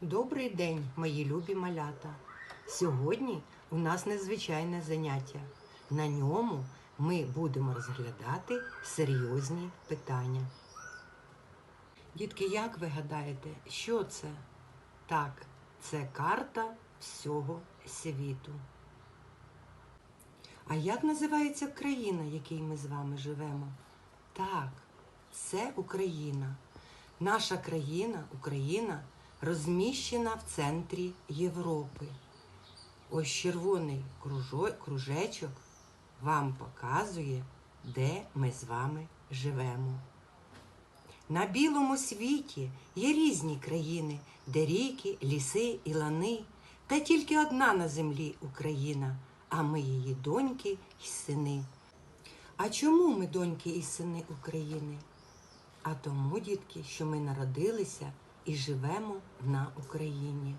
Добрий день, мої любі малята. Сьогодні у нас незвичайне заняття. На ньому ми будемо розглядати серйозні питання. Дітки, як ви гадаєте, що це? Так, це карта всього світу. А як називається країна, в якій ми з вами живемо? Так, це Україна. Наша країна, Україна, розміщена в центрі Європи. Ось червоний кружечок вам показує, де ми з вами живемо. На білому світі є різні країни, де ріки, ліси і лани, та тільки одна на землі Україна, а ми її доньки й сини. А чому ми доньки і сини України? А тому, дітки, що ми народилися і живемо на Україні.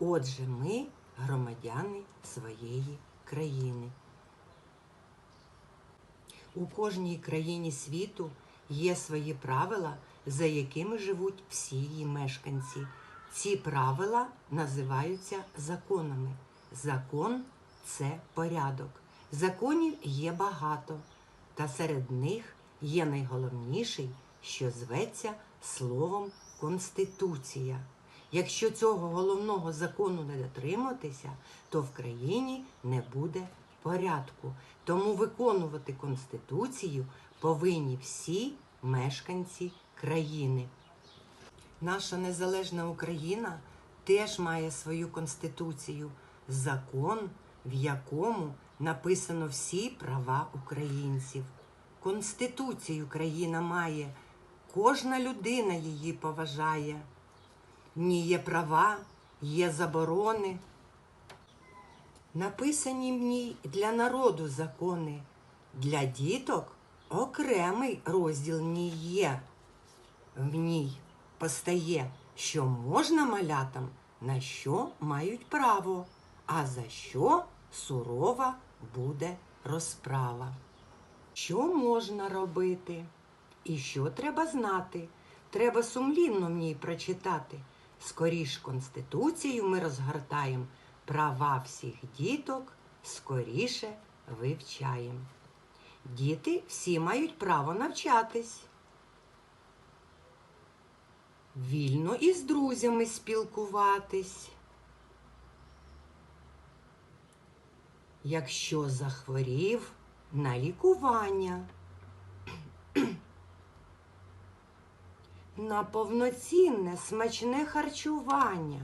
Отже, ми громадяни своєї країни. У кожній країні світу є свої правила, за якими живуть всі її мешканці. Ці правила називаються законами. Закон це порядок. Законів є багато, та серед них є найголовніший, що зветься словом Конституція. Якщо цього головного закону не дотриматися, то в країні не буде порядку. Тому виконувати Конституцію повинні всі мешканці країни. Наша незалежна Україна теж має свою конституцію, закон, в якому написано всі права українців. Конституцію країна має, кожна людина її поважає. В ній є права, є заборони. Написані в ній для народу закони, для діток окремий розділ в є. В ній постає, що можна малятам, на що мають право, а за що сурова буде розправа. Що можна робити? І що треба знати? Треба сумлінно в ній прочитати. Скоріш Конституцію ми розгортаємо, права всіх діток скоріше вивчаємо. Діти всі мають право навчатись. Вільно із друзями спілкуватись. Якщо захворів на лікування. На повноцінне смачне харчування.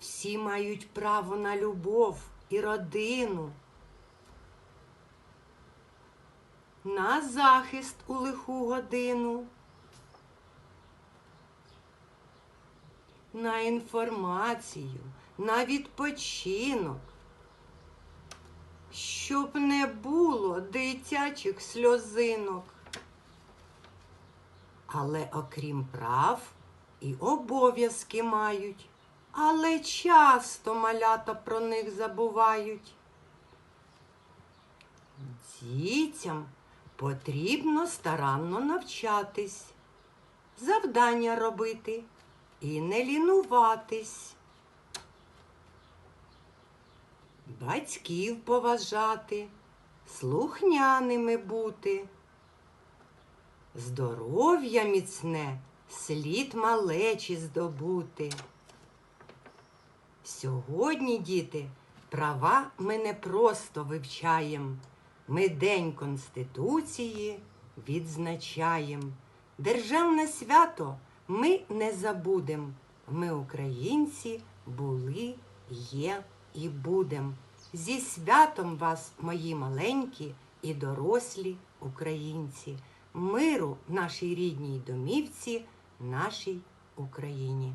Всі мають право на любов і родину, на захист у лиху годину, на інформацію, на відпочинок, щоб не було дитячих сльозинок. Але окрім прав і обов'язки мають, але часто малята про них забувають. Дітям потрібно старанно навчатись, завдання робити і не лінуватись. Батьків поважати, слухняними бути. Здоров'я міцне слід малечі здобути. Сьогодні, діти, права ми не просто вивчаємо. Ми День Конституції відзначаємо. Державне свято ми не забудем. Ми, українці, були, є і будем. Зі святом вас, мої маленькі і дорослі українці, миру нашій рідній домівці, нашій Україні.